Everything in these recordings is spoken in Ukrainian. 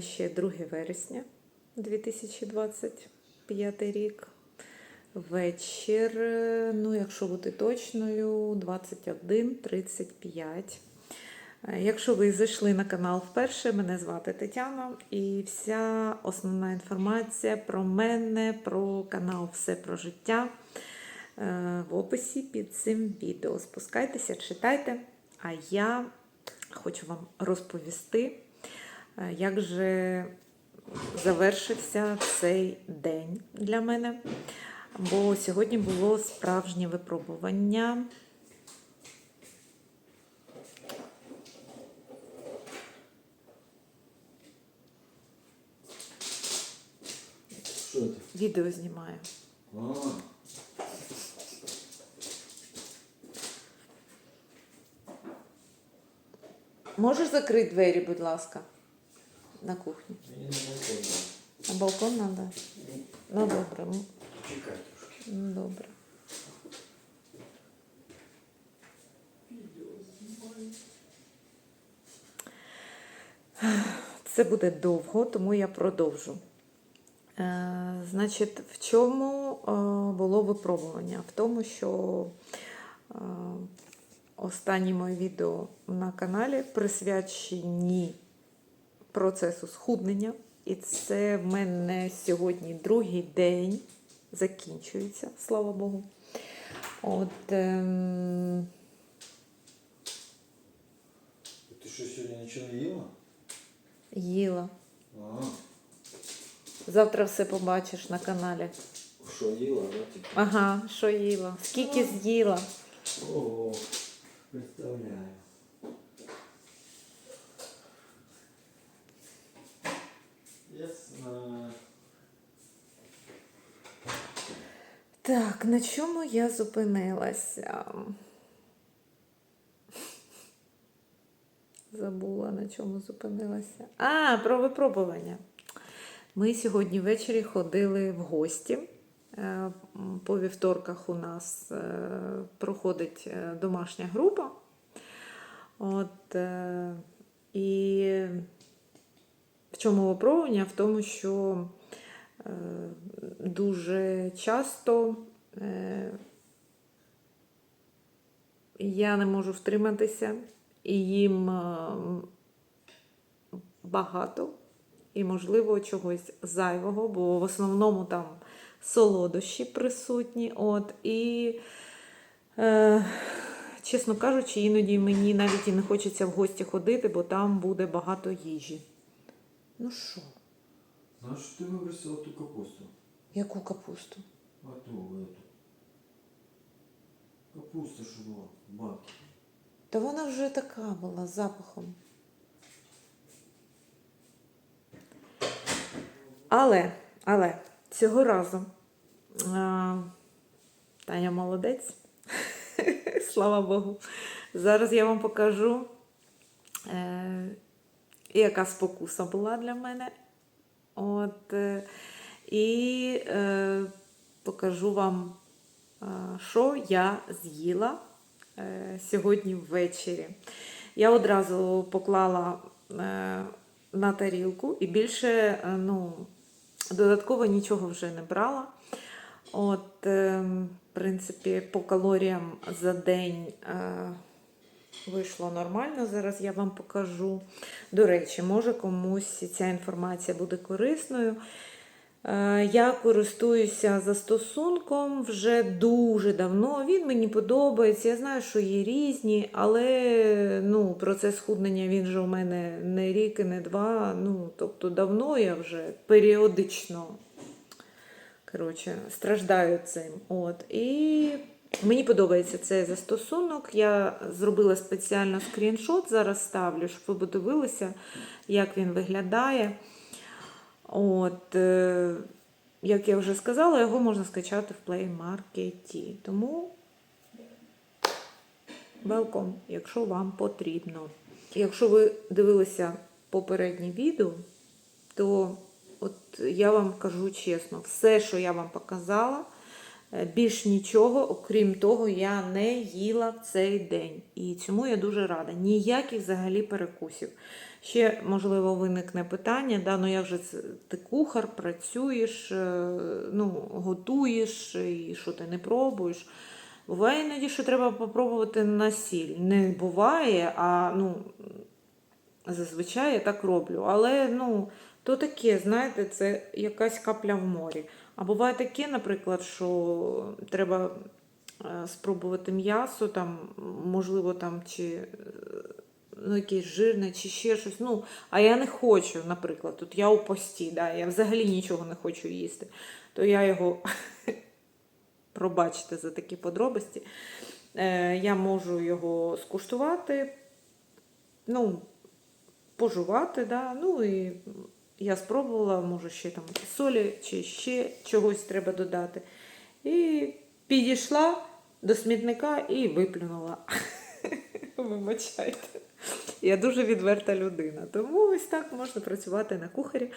ще 2 вересня 2025 рік. Вечір, е, ну, якщо бути точною, 21.35. Е, Якщо ви зайшли на канал вперше, мене звати Тетяна, і вся основна інформація про мене, про канал Все про життя е, в описі під цим відео. Спускайтеся, читайте. А я хочу вам розповісти, як же завершився цей день для мене. Бо сьогодні було справжнє випробування. Що це? Відео знімаю. А, Можеш закрити двері, будь ласка, на кухню. мені не можна. На балкон треба? Ну добре, Чекай трошки. ну, добре. Це буде довго, тому я продовжу. Е, значить, в чому е, було випробування? В тому, що е, останні мої відео на каналі присвячені процесу схуднення. І це в мене сьогодні другий день закінчується, слава Богу. От, ем, Ти що сьогодні нічого не їла? їла. А, Завтра все побачиш на каналі. що їла, да? Ага, що їла? Скільки з'їла? О, представляю. Так, на чому я зупинилася? Забула, на чому зупинилася. А, про випробування. Ми сьогодні ввечері ходили в гості. Е, По вівторках у нас е, проходить е, домашня група. От, і в чому випробування? В тому, що дуже часто е, я не можу втриматися, і їм е, багато, і, можливо, чогось зайвого, бо в основному там солодощі присутні. От, і, е, чесно кажучи, іноді мені навіть і не хочеться в гості ходити, бо там буде багато їжі. Ну що, Знаєш, ти вибросила ту капусту? яку капусту? А ту, эту. Капуста, що була в банці. Та вона вже така була з запахом. Але, але цього разу а, Таня молодець. Слава Богу. Зараз я вам покажу, е, яка спокуса була для мене. От, е, і е, покажу вам, е, що я з'їла е, сьогодні ввечері. Я одразу поклала е, на тарілку і більше е, ну, додатково нічого вже не брала. От, е, в принципі, по калоріям за день е, вийшло нормально. Зараз я вам покажу. До речі, може комусь ця інформація буде корисною. Е, Я користуюся застосунком вже дуже давно. Він мені подобається. Я знаю, що є різні, але ну, процес худнення він же у мене не рік і не два. Ну, тобто давно я вже періодично коротше, страждаю цим. От. І мені подобається цей застосунок. Я зробила спеціально скріншот, зараз ставлю, щоб ви подивилися, як він виглядає. От, е, як я вже сказала, його можна скачати в Play Market. Тому welcome, якщо вам потрібно. Якщо ви дивилися попереднє відео, то от я вам кажу чесно, все, що я вам показала, більш нічого, окрім того, я не їла в цей день. І цьому я дуже рада. Ніяких взагалі перекусів. Ще, можливо, виникне питання, да, ну як же це ти кухар, працюєш, е, ну, готуєш, і що ти не пробуєш. Буває іноді, що треба попробувати на сіль. Не буває, а ну, зазвичай я так роблю. Але ну, то таке, знаєте, це якась капля в морі. А буває таке, наприклад, що треба е, спробувати м'ясо, там, можливо, там чи е, ну, якесь жирне, чи ще щось. Ну, а я не хочу, наприклад, тут я у пості, да, я взагалі нічого не хочу їсти. То я його пробачте за такі подробиці. Е, я можу його скуштувати, ну, пожувати, да, ну і я спробувала, може ще там солі чи ще чогось треба додати. І підійшла до смітника і виплюнула. Вибачайте. Я дуже відверта людина. Тому ось так можна працювати на кухарі.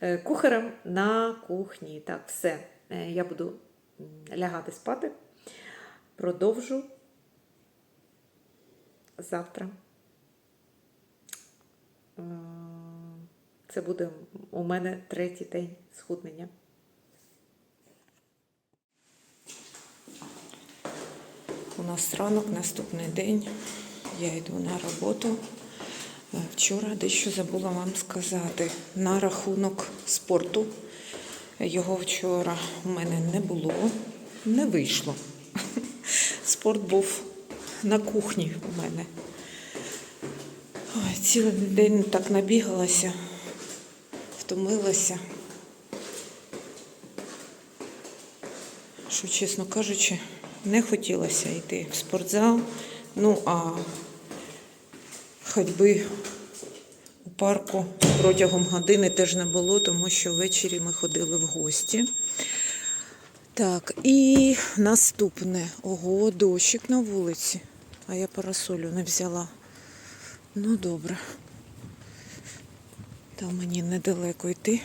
Е, Кухарем на кухні. Так, все. Е, Я буду лягати спати. Продовжу завтра. Це буде у мене третій день схуднення. У нас ранок, наступний день. Я йду на роботу. Е, Вчора дещо забула вам сказати на рахунок спорту. Його вчора у мене не було, не вийшло. Спорт був на кухні у мене. Цілий день так набігалася, втомилася. що, чесно кажучи, не хотілося йти в спортзал. Ну, а ходьби у парку протягом години теж не було, тому що ввечері ми ходили в гості. Так, і наступне. Ого, дощик на вулиці. А я парасолю не взяла. Ну, добре. Там мені недалеко йти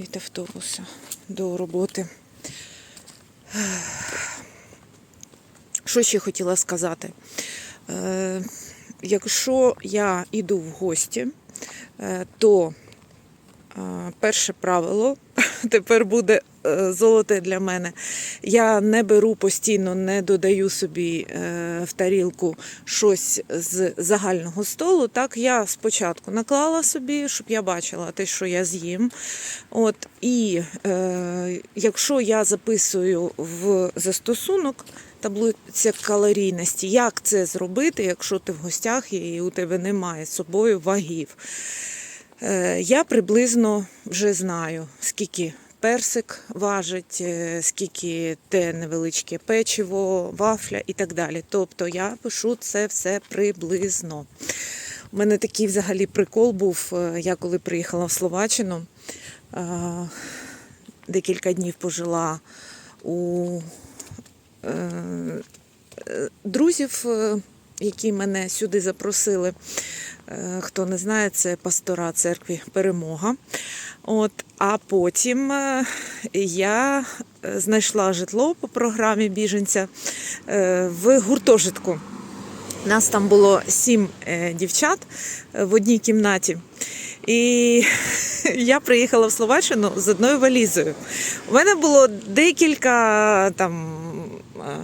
від автобуса до роботи. Що ще хотіла сказати? Е, якщо я йду в гості, е, то е, перше правило тепер буде е, золоте для мене. Я не беру постійно, не додаю собі е, в тарілку щось з загального столу. Так, я спочатку наклала собі, щоб я бачила те, що я з'їм. От, і е, якщо я записую в застосунок таблиця калорійності, як це зробити, якщо ти в гостях і у тебе немає з собою вагів. Е, Я приблизно вже знаю, скільки персик важить, е, скільки те невеличке печиво, вафля і так далі. Тобто я пишу це все приблизно. У мене такий взагалі прикол був, е, я коли приїхала в Словаччину, декілька днів пожила у друзів, які мене сюди запросили. Е, Хто не знає, це пастора церкві Перемога. От, а потім е, я е, знайшла житло по програмі біженця в гуртожитку. Нас там було сім дівчат в одній кімнаті. І я приїхала в Словаччину з одною валізою. У мене було декілька там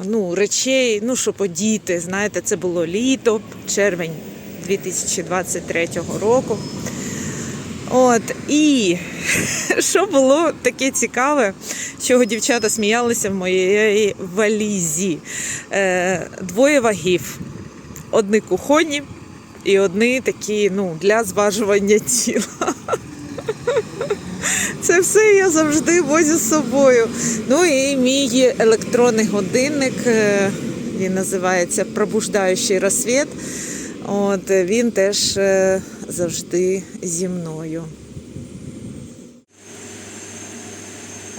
ну, речей, ну, щоб одіти. Знаєте, це було літо, червень 2023 року. От, і що було таке цікаве, чого дівчата сміялися в моїй валізі. Е, двоє вагів. Одні кухонні і одні такі ну, для зважування тіла. Це все я завжди возю з собою. Ну і мій електронний годинник, е, він називається Пробуждаючий розсвіт. От, він теж е, завжди зі мною.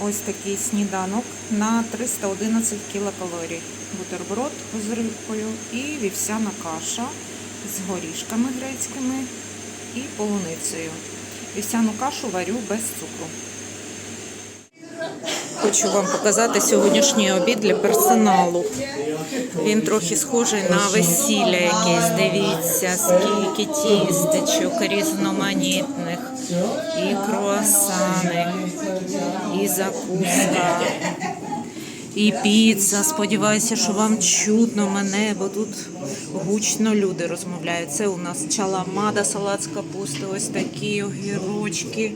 Ось такий сніданок на 311 кілокалорій. Бутерброд з рибкою і вівсяна каша з горішками грецькими і полуницею. Вівсяну кашу варю без цукру. Хочу вам показати сьогоднішній обід для персоналу. Він трохи схожий на весілля якесь. Дивіться, скільки тістечок різноманітних, і круасани, і закуска, і піца. Сподіваюся, що вам чутно мене, бо тут гучно люди розмовляють. Це у нас чаламада, салат з капусти, ось такі огірочки.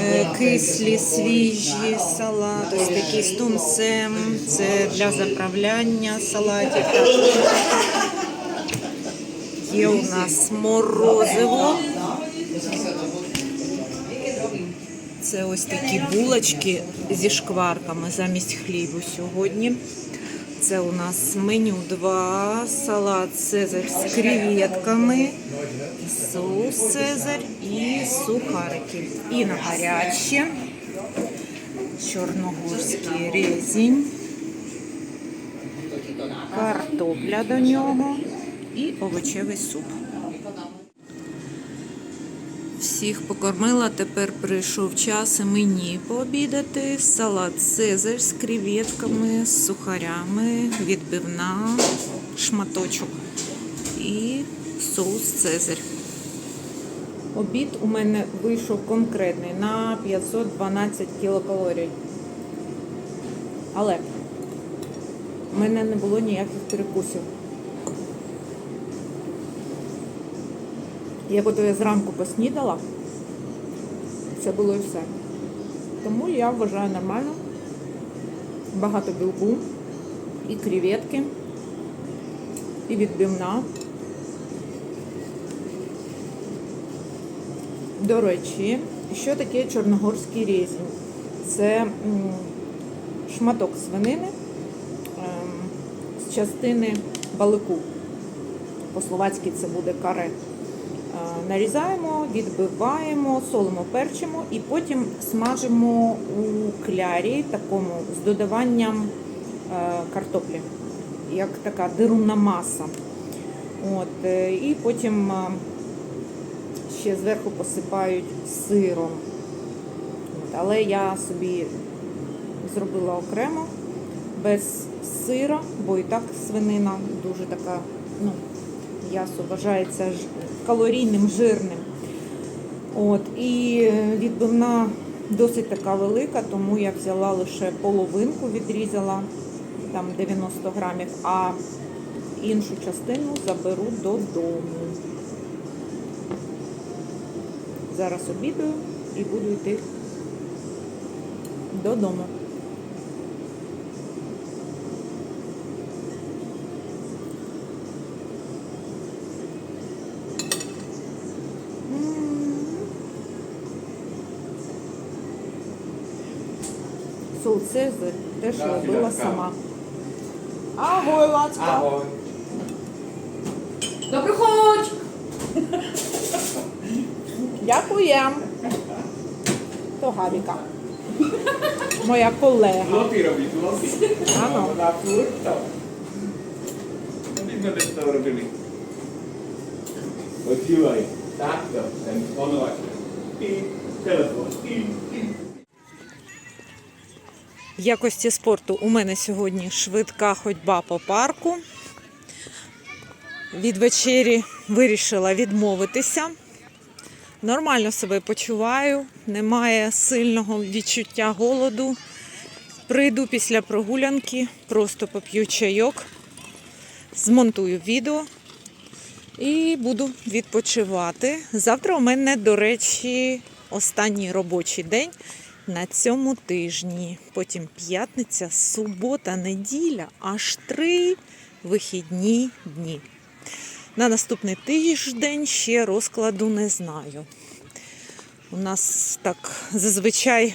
Е, Кислі, свіжі салат, ось такі з тунцем. Це для заправляння салатів. Є у нас морозиво. Це ось такі булочки зі шкварками замість хлібу сьогодні. Це у нас меню 2, салат Цезарь з креветками, соус Цезарь і сухарики. І на гаряче чорногорський резінь, картопля до нього і овочевий суп. Всіх покормила, тепер прийшов час і мені пообідати. Салат Цезарь з креветками, з сухарями, відбивна, шматочок і соус Цезарь. Обід у мене вийшов конкретний на 512 кілокалорій. Але в мене не було ніяких перекусів. Як ото я зранку поснідала, це було і все. Тому я вважаю нормально. Багато білку, і креветки, і відбивна. До речі, що таке чорногорський резінь? Це шматок свинини ем, з частини балику. По-словацьки це буде каре. Е, Нарізаємо, відбиваємо, солимо, перчимо і потім смажимо у клярі такому з додаванням е, картоплі, як така дирунна маса. От, е, і потім ще зверху посипають сиром. От, але я собі зробила окремо без сира, бо і так свинина дуже така, ну, м'ясо вважається калорійним, жирним. От, і відбивна досить така велика, тому я взяла лише половинку, відрізала там 90 грамів, а іншу частину заберу додому. Зараз обідаю і буду йти додому. Соус Цезарь теж робила сама. Агой, лацка! Агонь. Добре ходь! Дякуємо. То Гавіка. Моя колега. Хлопці робіть, хлопці. Ано. Вона фурта. Ми десь це робили. Odívej. Takto, ten ponovač. I telefon. I, i. Якості спорту у мене сьогодні швидка ходьба по парку. Від вечері вирішила відмовитися. Нормально себе почуваю, немає сильного відчуття голоду. Прийду після прогулянки, просто поп'ю чайок, змонтую відео і буду відпочивати. Завтра у мене, до речі, останній робочий день на цьому тижні. Потім п'ятниця, субота, неділя, аж три вихідні дні. На наступний тиждень ще розкладу не знаю. У нас так зазвичай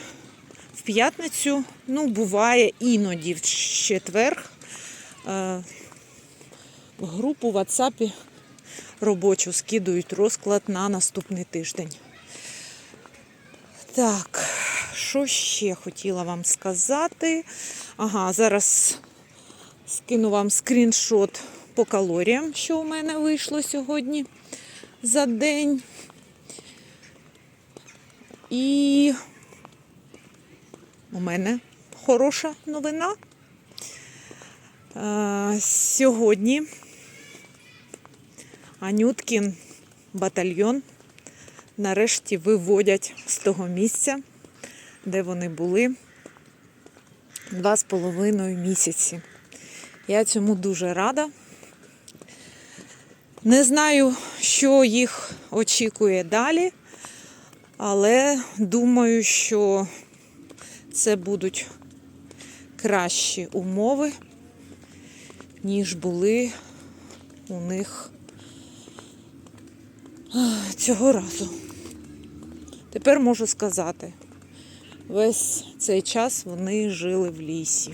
в п'ятницю, ну, буває іноді в четвер. е, групу в WhatsApp робочу скидують розклад на наступний тиждень. Так, що ще хотіла вам сказати? Ага, зараз скину вам скріншот по калоріям, що у мене вийшло сьогодні за день. І у мене хороша новина. Е, Сьогодні Анюткін батальйон нарешті виводять з того місця, де вони були два з половиною місяці. Я цьому дуже рада. Не знаю, що їх очікує далі, але думаю, що це будуть кращі умови, ніж були у них цього разу. Тепер можу сказати, весь цей час вони жили в лісі.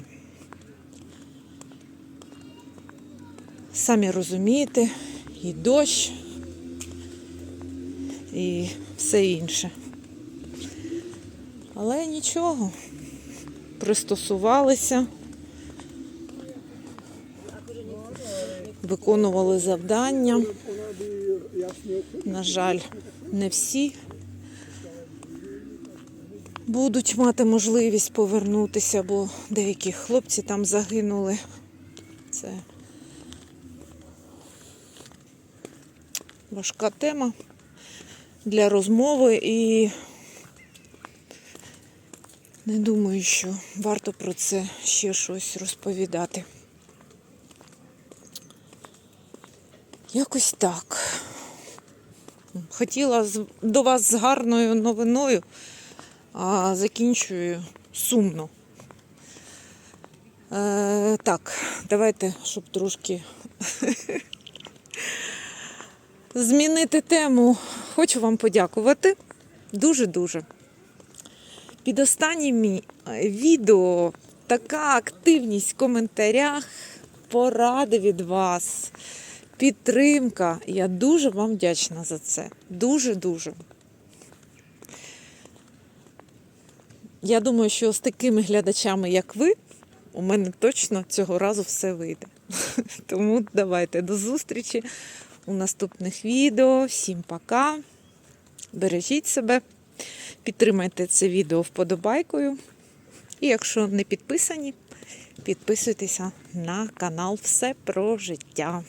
Самі розумієте, і дощ, і все інше. Але нічого, пристосувалися, виконували завдання. На жаль, не всі будуть мати можливість повернутися, бо деякі хлопці там загинули. Це важка тема для розмови і не думаю, що варто про це ще щось розповідати. Якось так. Хотіла до вас з гарною новиною, а закінчую сумно. Е, так, давайте, щоб трошки змінити тему, хочу вам подякувати. Дуже-дуже. Під останнім відео така активність в коментарях, поради від вас, підтримка. Я дуже вам вдячна за це. Дуже-дуже. Я думаю, що з такими глядачами, як ви, у мене точно цього разу все вийде. Тому давайте до зустрічі у наступних відео. Всім пока. Бережіть себе, підтримайте це відео вподобайкою. І якщо не підписані, підписуйтеся на канал Все про життя.